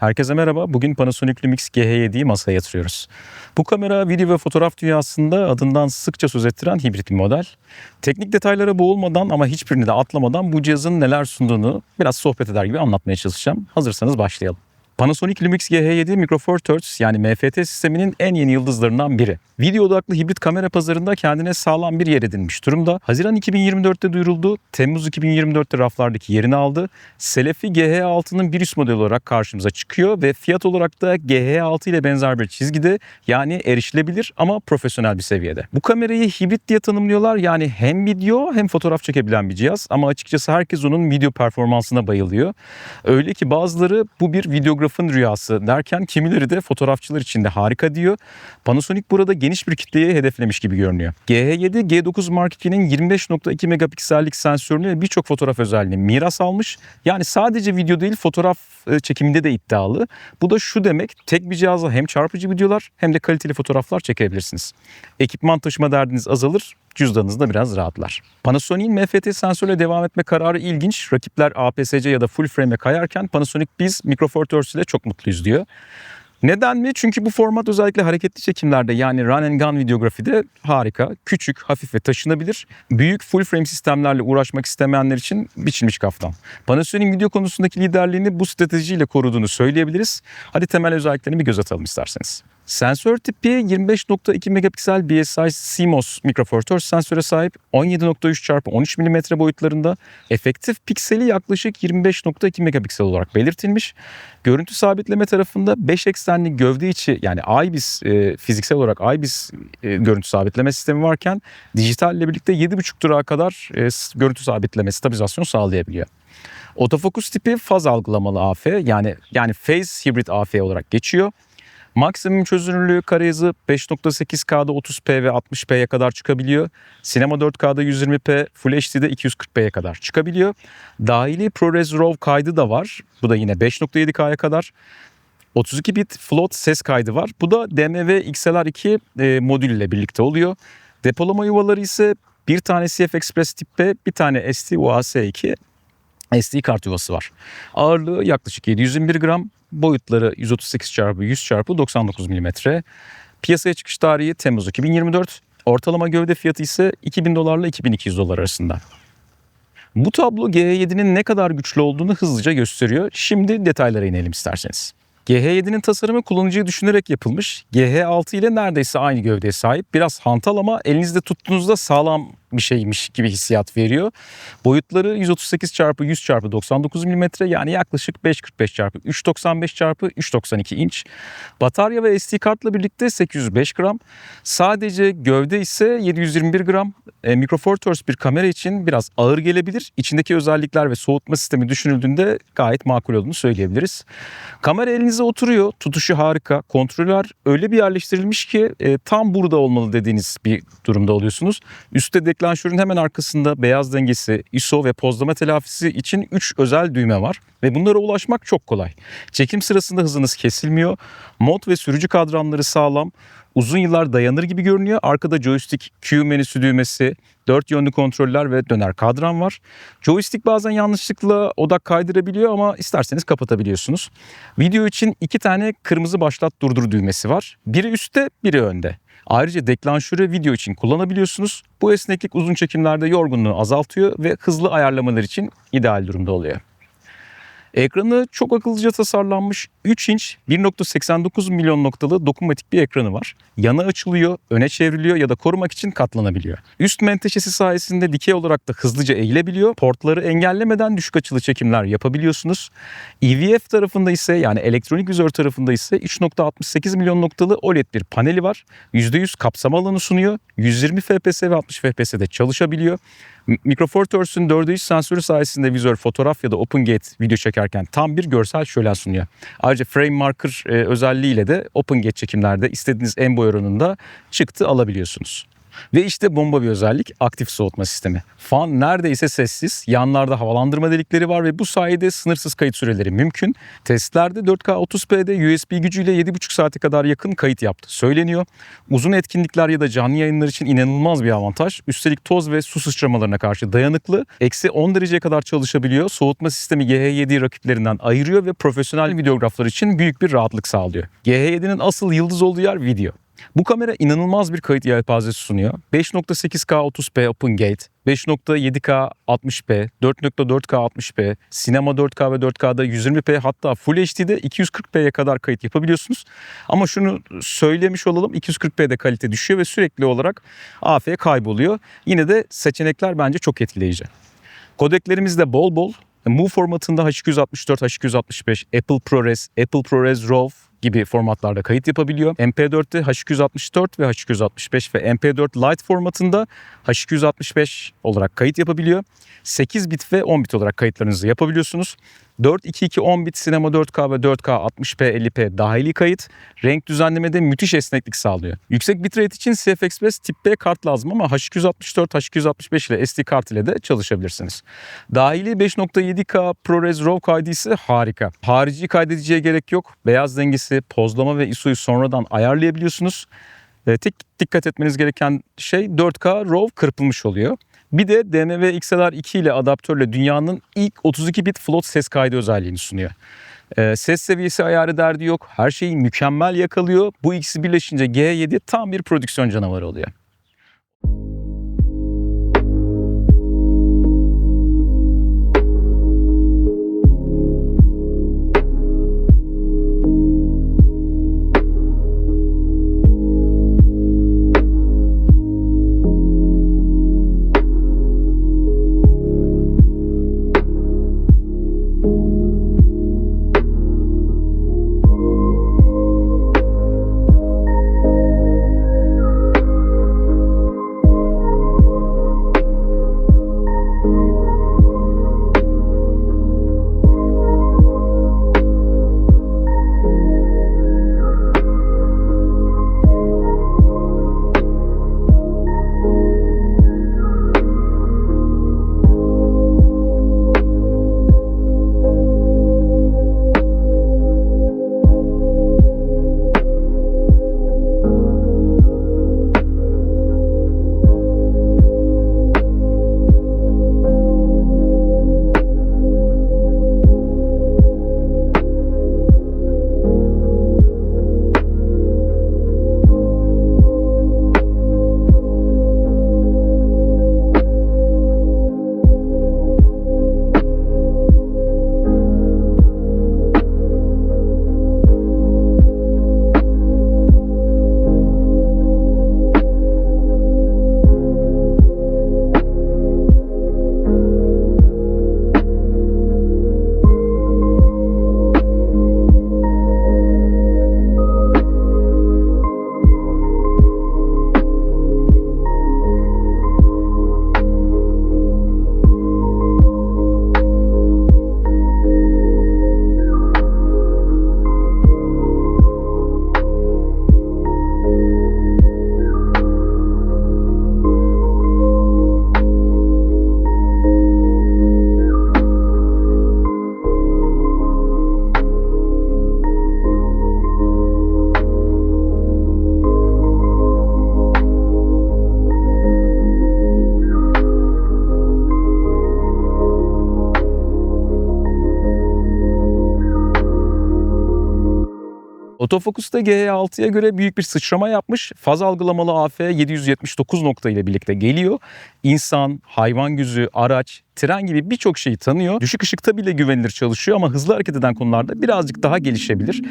Herkese merhaba. Bugün Panasonic Lumix GH7'yi masaya yatırıyoruz. Bu kamera video ve fotoğraf dünyasında adından sıkça söz ettiren hibrit bir model. Teknik detaylara boğulmadan ama hiçbirini de atlamadan bu cihazın neler sunduğunu biraz sohbet eder gibi anlatmaya çalışacağım. Hazırsanız başlayalım. Panasonic Lumix GH7 Micro Four Thirds yani MFT sisteminin en yeni yıldızlarından biri. Video odaklı hibrit kamera pazarında kendine sağlam bir yer edinmiş durumda. Haziran 2024'te duyuruldu. Temmuz 2024'te raflardaki yerini aldı. Selefi GH6'nın bir üst modeli olarak karşımıza çıkıyor ve fiyat olarak da GH6 ile benzer bir çizgide yani erişilebilir ama profesyonel bir seviyede. Bu kamerayı hibrit diye tanımlıyorlar yani hem video hem fotoğraf çekebilen bir cihaz ama açıkçası herkes onun video performansına bayılıyor. Öyle ki bazıları bu bir videografın rüyası derken kimileri de fotoğrafçılar için de harika diyor. Panasonic burada geniş bir kitleye hedeflemiş gibi görünüyor. GH7 G9 Mark II'nin 25.2 megapiksellik sensörünü ve birçok fotoğraf özelliğini miras almış. Yani sadece video değil fotoğraf e, çekiminde de iddialı. Bu da şu demek tek bir cihazla hem çarpıcı videolar hem de kaliteli fotoğraflar çekebilirsiniz. Ekipman taşıma derdiniz azalır, cüzdanınız da biraz rahatlar. Panasonic'in MFT sensörle devam etme kararı ilginç. Rakipler APS-C ya da full frame'e kayarken Panasonic biz Micro Four ile çok mutluyuz diyor. Neden mi? Çünkü bu format özellikle hareketli çekimlerde yani run and gun videografide harika, küçük, hafif ve taşınabilir. Büyük full frame sistemlerle uğraşmak istemeyenler için biçilmiş kaftan. Panasonic'in video konusundaki liderliğini bu stratejiyle koruduğunu söyleyebiliriz. Hadi temel özelliklerini bir göz atalım isterseniz. Sensör tipi 25.2 megapiksel BSI CMOS Thirds sensöre sahip 17.3 x 13 mm boyutlarında efektif pikseli yaklaşık 25.2 megapiksel olarak belirtilmiş. Görüntü sabitleme tarafında 5 eksenli gövde içi yani IBIS e, fiziksel olarak IBIS e, görüntü sabitleme sistemi varken dijital ile birlikte 7.5 durağa kadar e, görüntü sabitleme stabilizasyon sağlayabiliyor. Otofokus tipi faz algılamalı AF yani yani phase hibrit AF olarak geçiyor. Maksimum çözünürlüğü kare hızı 5.8K'da 30p ve 60p'ye kadar çıkabiliyor. Sinema 4K'da 120p, Full HD'de 240p'ye kadar çıkabiliyor. Dahili ProRes RAW kaydı da var. Bu da yine 5.7K'ya kadar. 32 bit float ses kaydı var. Bu da DMV XLR2 e, modül ile birlikte oluyor. Depolama yuvaları ise bir tane CF Express tip B, bir tane ST UAS2 SD kart yuvası var. Ağırlığı yaklaşık 721 gram, boyutları 138 x 100 x 99 mm. Piyasaya çıkış tarihi Temmuz 2024. Ortalama gövde fiyatı ise 2000 dolarla 2200 dolar arasında. Bu tablo G7'nin ne kadar güçlü olduğunu hızlıca gösteriyor. Şimdi detaylara inelim isterseniz. GH7'nin tasarımı kullanıcıyı düşünerek yapılmış. GH6 ile neredeyse aynı gövdeye sahip. Biraz hantal ama elinizde tuttuğunuzda sağlam bir şeymiş gibi hissiyat veriyor. Boyutları 138 x 100 x 99 mm yani yaklaşık 5.45 x 3.95 x 3.92 inç. Batarya ve SD kartla birlikte 805 gram. Sadece gövde ise 721 gram. E, Micro Four Thirds bir kamera için biraz ağır gelebilir. İçindeki özellikler ve soğutma sistemi düşünüldüğünde gayet makul olduğunu söyleyebiliriz. Kamera elinize oturuyor. Tutuşu harika. Kontroller öyle bir yerleştirilmiş ki e, tam burada olmalı dediğiniz bir durumda oluyorsunuz. Üstte deklanşörün hemen arkasında beyaz dengesi, ISO ve pozlama telafisi için 3 özel düğme var ve bunlara ulaşmak çok kolay. Çekim sırasında hızınız kesilmiyor. Mod ve sürücü kadranları sağlam. Uzun yıllar dayanır gibi görünüyor. Arkada joystick, Q menüsü düğmesi, dört yönlü kontroller ve döner kadran var. Joystick bazen yanlışlıkla odak kaydırabiliyor ama isterseniz kapatabiliyorsunuz. Video için iki tane kırmızı başlat durdur düğmesi var. Biri üstte, biri önde. Ayrıca deklanşörü video için kullanabiliyorsunuz. Bu esneklik uzun çekimlerde yorgunluğu azaltıyor ve hızlı ayarlamalar için ideal durumda oluyor. Ekranı çok akıllıca tasarlanmış 3 inç 1.89 milyon noktalı dokunmatik bir ekranı var. Yana açılıyor, öne çevriliyor ya da korumak için katlanabiliyor. Üst menteşesi sayesinde dikey olarak da hızlıca eğilebiliyor. Portları engellemeden düşük açılı çekimler yapabiliyorsunuz. EVF tarafında ise yani elektronik vizör tarafında ise 3.68 milyon noktalı OLED bir paneli var. %100 kapsama alanı sunuyor. 120 FPS ve 60 FPS'de çalışabiliyor. Micro Four Thirds'ün 4'e 3 sensörü sayesinde vizör fotoğraf ya da OpenGate video çekerken tam bir görsel şölen sunuyor. Ayrıca frame marker e, özelliğiyle de OpenGate çekimlerde istediğiniz en boy oranında çıktı alabiliyorsunuz. Ve işte bomba bir özellik aktif soğutma sistemi. Fan neredeyse sessiz, yanlarda havalandırma delikleri var ve bu sayede sınırsız kayıt süreleri mümkün. Testlerde 4K 30p'de USB gücüyle 7,5 saate kadar yakın kayıt yaptı söyleniyor. Uzun etkinlikler ya da canlı yayınlar için inanılmaz bir avantaj. Üstelik toz ve su sıçramalarına karşı dayanıklı. Eksi 10 dereceye kadar çalışabiliyor. Soğutma sistemi GH7'yi rakiplerinden ayırıyor ve profesyonel videograflar için büyük bir rahatlık sağlıyor. GH7'nin asıl yıldız olduğu yer video. Bu kamera inanılmaz bir kayıt yelpazesi sunuyor. 5.8K 30p Open Gate, 5.7K 60p, 4.4K 60p, sinema 4K ve 4K'da 120p hatta Full HD'de 240p'ye kadar kayıt yapabiliyorsunuz. Ama şunu söylemiş olalım 240p'de kalite düşüyor ve sürekli olarak AF kayboluyor. Yine de seçenekler bence çok etkileyici. Kodeklerimiz de bol bol. Move formatında H264, H265, Apple ProRes, Apple ProRes RAW gibi formatlarda kayıt yapabiliyor. MP4'te H264 ve H265 ve MP4 Lite formatında H265 olarak kayıt yapabiliyor. 8 bit ve 10 bit olarak kayıtlarınızı yapabiliyorsunuz. 422 10 bit sinema 4K ve 4K 60p 50p dahili kayıt renk düzenlemede müthiş esneklik sağlıyor. Yüksek bitrate için CF Express tip B kart lazım ama H264, H265 ile SD kart ile de çalışabilirsiniz. Dahili 5.7K ProRes RAW kaydı ise harika. Harici kaydediciye gerek yok. Beyaz dengesi, pozlama ve ISO'yu sonradan ayarlayabiliyorsunuz. E, tek dikkat etmeniz gereken şey 4K RAW kırpılmış oluyor. Bir de DMV XLR 2 ile adaptörle dünyanın ilk 32 bit float ses kaydı özelliğini sunuyor. E, ses seviyesi ayarı derdi yok. Her şeyi mükemmel yakalıyor. Bu ikisi birleşince G7 tam bir prodüksiyon canavarı oluyor. Otofokus'ta GH6'ya göre büyük bir sıçrama yapmış. Faz algılamalı AF 779 nokta ile birlikte geliyor. İnsan, hayvan gözü, araç, tren gibi birçok şeyi tanıyor. Düşük ışıkta bile güvenilir çalışıyor ama hızlı hareket eden konularda birazcık daha gelişebilir.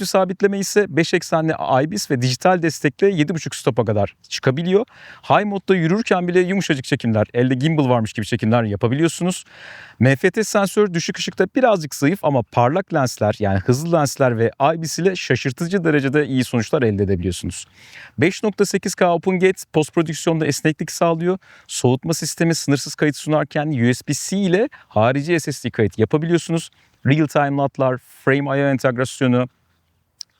Görüntü sabitleme ise 5 eksenli IBIS ve dijital destekle 7.5 stopa kadar çıkabiliyor. High modda yürürken bile yumuşacık çekimler, elde gimbal varmış gibi çekimler yapabiliyorsunuz. MFT sensör düşük ışıkta birazcık zayıf ama parlak lensler yani hızlı lensler ve IBIS ile şaşırtıcı derecede iyi sonuçlar elde edebiliyorsunuz. 5.8K OpenGate post prodüksiyonda esneklik sağlıyor. Soğutma sistemi sınırsız kayıt sunarken USB-C ile harici SSD kayıt yapabiliyorsunuz. Real-time LUT'lar, Frame IO entegrasyonu,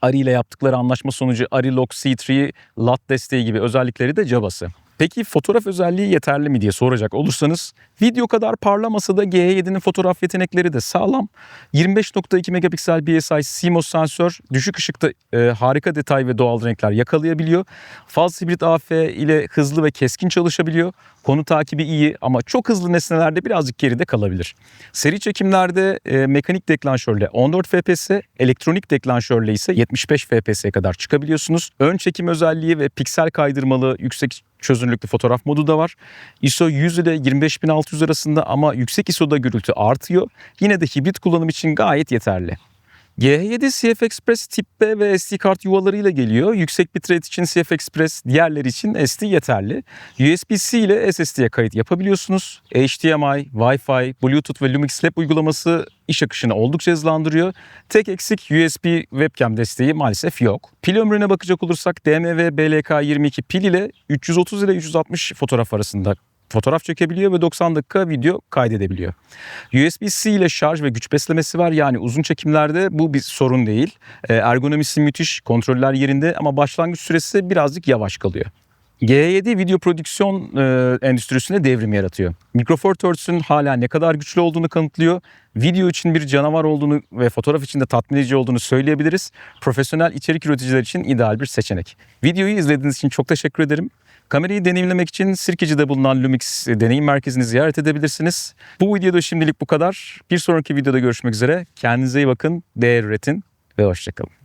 Ari ile yaptıkları anlaşma sonucu Ari Lock C3 LUT desteği gibi özellikleri de cabası. Peki fotoğraf özelliği yeterli mi diye soracak olursanız video kadar parlamasa da G7'nin fotoğraf yetenekleri de sağlam. 25.2 megapiksel BSI CMOS sensör düşük ışıkta e, harika detay ve doğal renkler yakalayabiliyor. Faz hibrit AF ile hızlı ve keskin çalışabiliyor. Konu takibi iyi ama çok hızlı nesnelerde birazcık geride kalabilir. Seri çekimlerde e, mekanik deklanşörle 14 FPS, elektronik deklanşörle ise 75 FPS'ye kadar çıkabiliyorsunuz. Ön çekim özelliği ve piksel kaydırmalı yüksek çözünürlüklü fotoğraf modu da var. ISO 100 ile 25600 arasında ama yüksek ISO'da gürültü artıyor. Yine de hibrit kullanım için gayet yeterli. G7 CF Express tip B ve SD kart yuvalarıyla geliyor. Yüksek bitrate için CF Express, diğerleri için SD yeterli. USB-C ile SSD'ye kayıt yapabiliyorsunuz. HDMI, Wi-Fi, Bluetooth ve Lumix Lab uygulaması iş akışını oldukça hızlandırıyor. Tek eksik USB webcam desteği maalesef yok. Pil ömrüne bakacak olursak DMV BLK22 pil ile 330 ile 360 fotoğraf arasında fotoğraf çekebiliyor ve 90 dakika video kaydedebiliyor. USB-C ile şarj ve güç beslemesi var. Yani uzun çekimlerde bu bir sorun değil. Ee, Ergonomisi müthiş, kontroller yerinde ama başlangıç süresi birazcık yavaş kalıyor. G7 video prodüksiyon e, endüstrisine devrim yaratıyor. Micro Four Thirds'ün hala ne kadar güçlü olduğunu kanıtlıyor. Video için bir canavar olduğunu ve fotoğraf için de tatmin edici olduğunu söyleyebiliriz. Profesyonel içerik üreticiler için ideal bir seçenek. Videoyu izlediğiniz için çok teşekkür ederim. Kamerayı deneyimlemek için Sirkeci'de bulunan Lumix Deneyim Merkezi'ni ziyaret edebilirsiniz. Bu videoda şimdilik bu kadar. Bir sonraki videoda görüşmek üzere. Kendinize iyi bakın, değer üretin ve hoşçakalın.